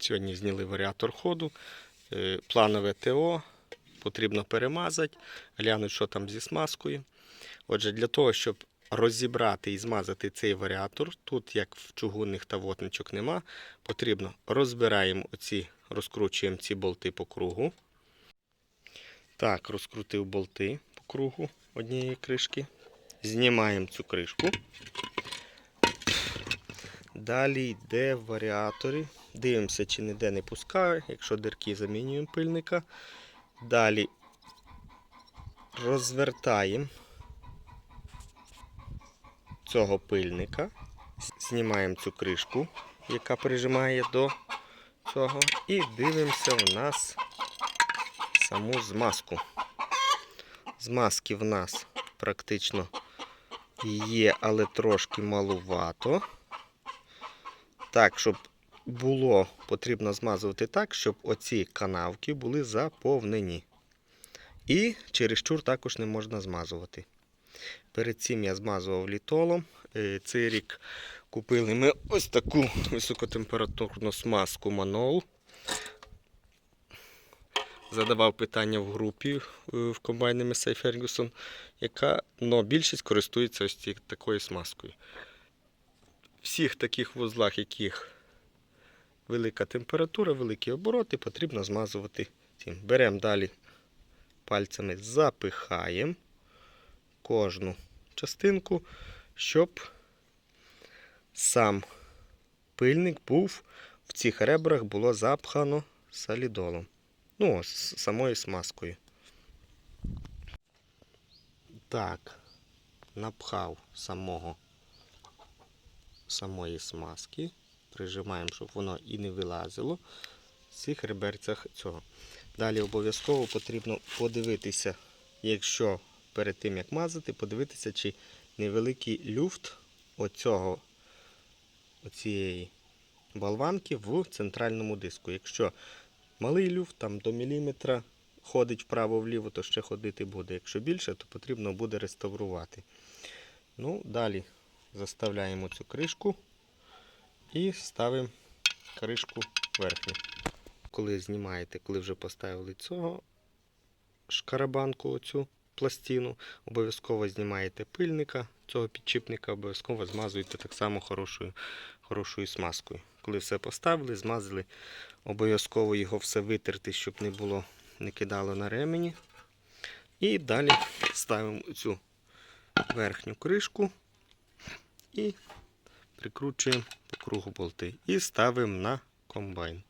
Сьогодні зняли варіатор ходу, е, планове ТО, потрібно перемазати, глянути, що там зі смазкою. Отже, для того, щоб розібрати і змазати цей варіатор, тут, як в чугунних та вотничок нема, потрібно розбираємо оці, розкручуємо ці болти по кругу. Так, розкрутив болти по кругу однієї кришки. Знімаємо цю кришку. Далі йде в варіаторі. Дивимося, чи ніде не пускає. Якщо дирки, замінюємо пильника. Далі розвертаємо цього пильника. Знімаємо цю кришку, яка прижимає до цього. І дивимося у нас саму змазку. Змазки в нас практично є, але трошки малувато. Так, щоб було, потрібно змазувати так, щоб оці канавки були заповнені. І чересчур також не можна змазувати. Перед цим я змазував літолом. Е, Цей рік купили ми ось таку високотемпературну смазку Манол. Задавав питання в групі е, в комбайні Месей Фергюсон, яка но більшість користується ось такою смазкою. Всіх таких вузлах, яких велика температура, великі обороти, потрібно змазувати цим. Беремо далі пальцями, запихаємо кожну частинку, щоб сам пильник був в цих ребрах було запхано солідолом. Ну, з самою смазкою. Так, напхав самого самої смазки. Прижимаємо, щоб воно і не вилазило з цих реберцях цього. Далі обов'язково потрібно подивитися, якщо перед тим як мазати, подивитися, чи невеликий люфт оцього, оцієї болванки в центральному диску. Якщо малий люфт, там до міліметра ходить вправо-вліво, то ще ходити буде. Якщо більше, то потрібно буде реставрувати. Ну, далі заставляємо цю кришку і ставимо кришку верхню. Коли знімаєте, коли вже поставили цього шкарабанку, оцю пластину, обов'язково знімаєте пильника цього підчіпника, обов'язково змазуєте так само хорошою, хорошою смазкою. Коли все поставили, змазали, обов'язково його все витерти, щоб не було, не кидало на ремені. І далі ставимо цю верхню кришку і прикручуємо по кругу болти і ставимо на комбайн.